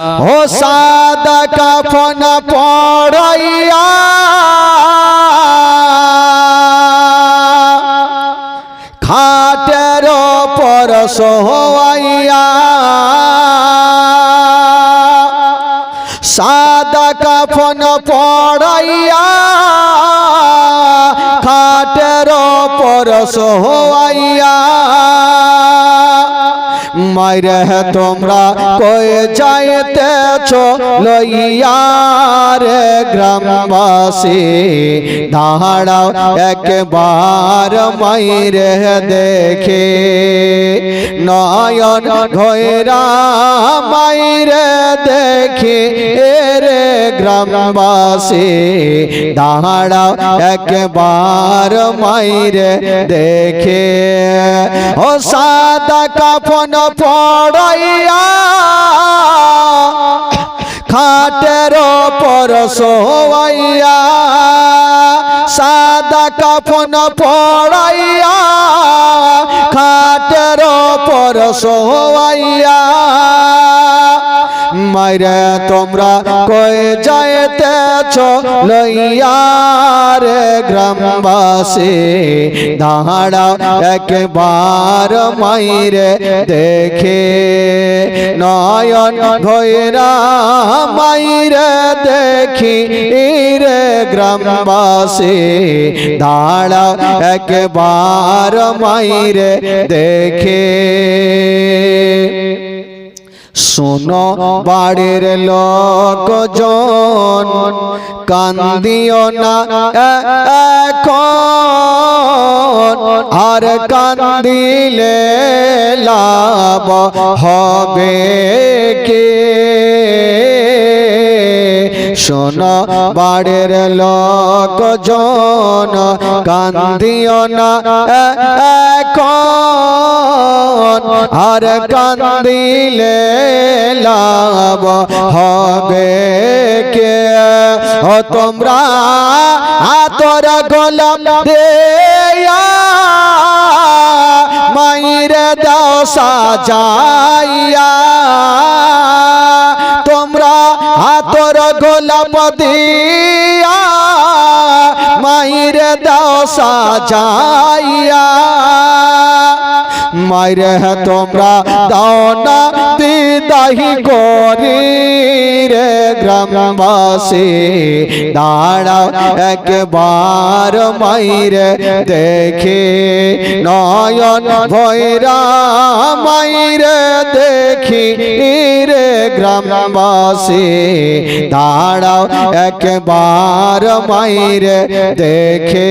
ও সাদা কাফন পড়াইয়া খাটের পর সোহাইয়া সাদা কাফন পড়াইয়া খাটের পর সোহাইয়া মাইরে তোমরা কয়ে যাইতেছ? লইয়ার গ্রামবাসী, দাঁড়াও একবার মাইরে দেখে। নয়ন ঘয়রা মাইরে দেখে রে গ্রামবাসী, দাঁড়াও একবার মাইরে দেখে। ও সাদা কাফন পড়াইয়া খাটের পর সোয়াইয়া সাদা কাফন পড়াইয়া খাটের পর সোয়াইয়া মাইরে তোমরা কয়ে যাইতেছ? লইয়ার গ্রামবাসী, দাঁড়াও একবার মাইরে দেখে। নয়ন ভৈরা মাইরে দেখি রে গ্রামবাসী, দাঁড়াও একবার মাইরে দেখে। শোনো বাড়ির লোকজন কান্দিও না এখন। আর কান্দিলে লাভ হবে কে? শোনো, বাড়ির লোকজন কান্দিও না এখন আর কান্দিলে লাভ হবে কে? ও তোমরা আতর গোলাম দেয়া, মাইরে দাও সাজাইয়া আতর গোলাপ দিয়া মাইরে দাও সাজাইয়া। মাইরে তোমরা দাও না বিদাহি করি রে গ্রামবাসী। দাঁড়াও একবার মাইরে দেখে। নয়ন ভৈরা মাইরে দেখি রে গ্রামবাসী। দাঁড়াও একবার মাইরে দেখে।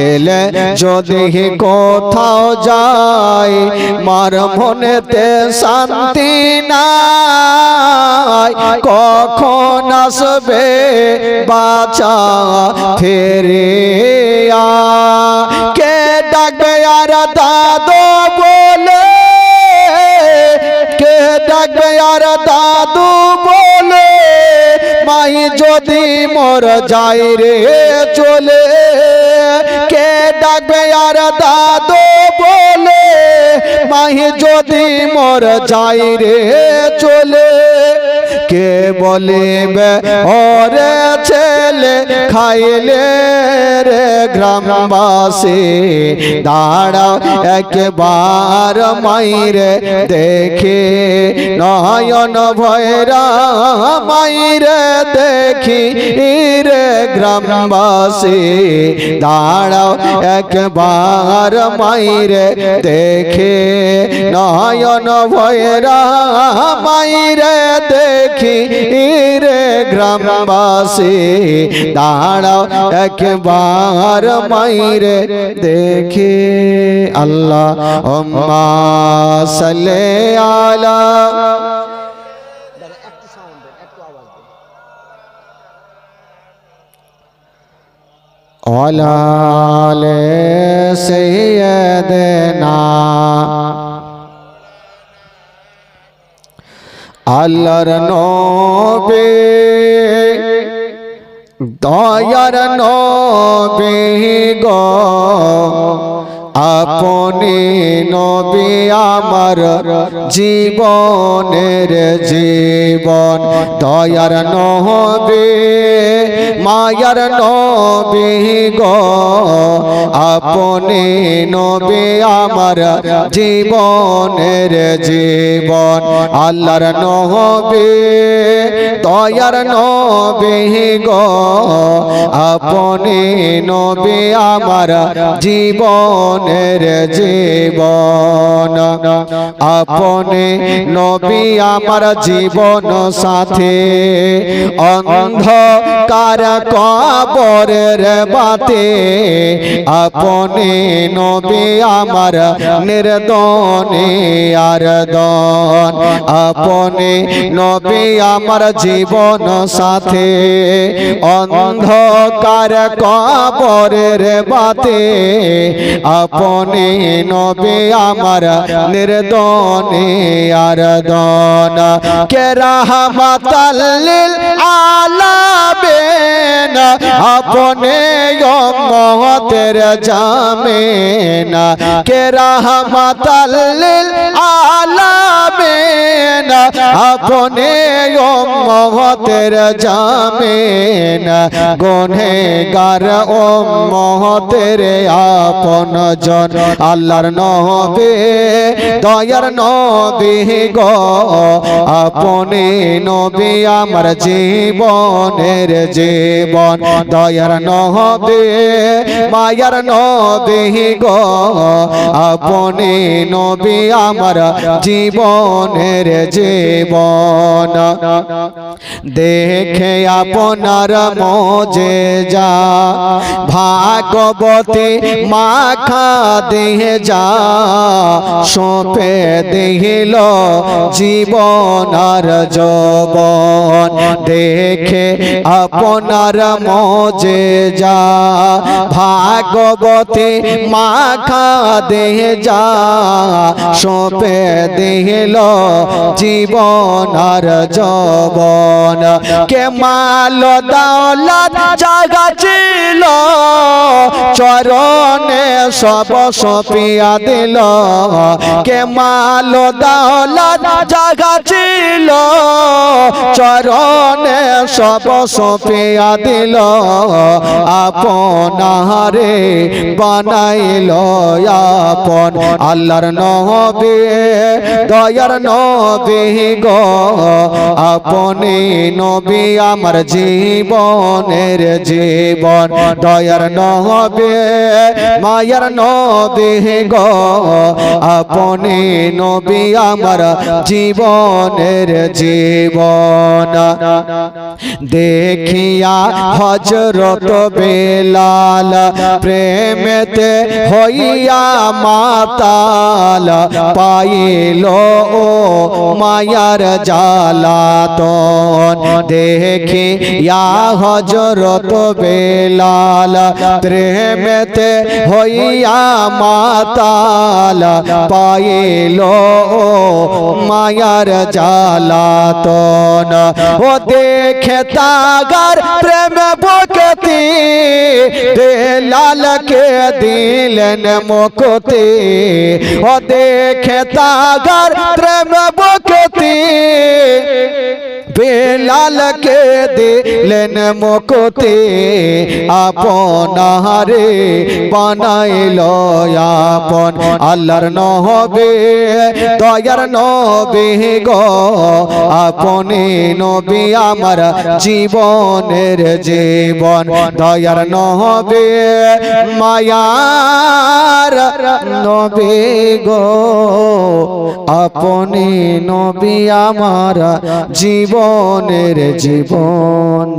ছেলে যদি কোথাও যায়, মার মনেতে শান্তি নাই। কখন আসবে বাচা ফেরে কে ডাকবে আর দাদু বলে? কে ডাকবে আর দাদু বলে? মাই যদি মোর যাই রে চলে। কে ডাকবে আর দাদু বলে মাই যদি মোর যাই রে চলে কে বলিবে, ওরে ছেলে খাইলে রে গ্রামবাসী, দাঁড়াও একবার মাইরে দেখে, নয়ন ভয়রা মাইরে দেখি রে গ্রামবাসী, দাঁড়াও একবার মাইরে দেখে, নয়ন ভয়রা মাইরে দেখি রে গ্রামবাসী দাঁড়াও একবার মাইরে দেখে। আল্লাহ ওম্মা সালে আলা ওয়ালা আলে আল্লাহর নবে দয়ার নবে গো। আপনি নবী আমার জীবনের জীবন, দয়ার নবী, মায়ার নবী গো। আপনি নবী আমার জীবনের জীবন, আল্লাহর নবী, দয়ার নবী গো। আপনি নবী আমার জীবনের জীবন। আপনি নবী আমার জীবন সাথে। অন্ধকার কবরের বাতে। আপনি নবী আমার নির্দনে আর দন। আপনি নবী আমার জীবন সাথে। অন্ধকার কবরের বাতে। আপনি নবে আমার নির্দনে আর দন কে রাহমাতাল্লিল আলামিন, আপনি মহতের জামিন। কে রাহমাতাল্লিল আলামিন, আপনি মহতের জামিন। গুনেগার ও মহতের আপন জন আল্লাহর নবে, দয়ার নবী গো। আপনি নবী আমার জীবনের জীবন। দয়ার নহবে মায়ার নবী গো। আপনি নবী আমার জীবনের জীবন। দেখে আপনার মজে যা ভাগবতী মাখা দেহে যা সোপে দেহিল জীবন আর যবন। দেখে আপনার মজে যা, ভাগবতী মাখা দেহে যা সোপে দেহিল জীবন আর যবন। কে মাল দাওলাত জাগা ছিল চরণে সব সপিয়া দিল। কে মাল দাওলা জাগা ছিল চরণে সব সপিয়া দিল আপনারে বানাইল আপন। আল্লাহর নবে, দয়ার নবী গো, আপনি নবী আমার জীবনের জীবন। দয়ার নবে, মায়ার নবী গো, আপনি নবী আমার জীবনের জীবন। দেখিয়া হজরত বেলাল প্রেমেতে হইয়া মাতাল পাইল ও মায়ার জালাতন দেখি ইয়া হজরত বেলাল প্রেমেতে হইয়া মাতাল পাইল ও মায়ার জালাতন ও দেখে তাগার প্রেম বকতি বেলালকে দিলেন মুক্তি ও দেখে তাগার প্রেম বকতি বেলালকে দিলেন মুক্তি আপনারে বানাইল আপন। আল্লাহর নহবে দয়ার নবে গো, আপনি নবী আমার জীবনের জীবন। দয়ার নহবে মায়ার নবে গো, আপনি নবী আমার জীবনের জীবন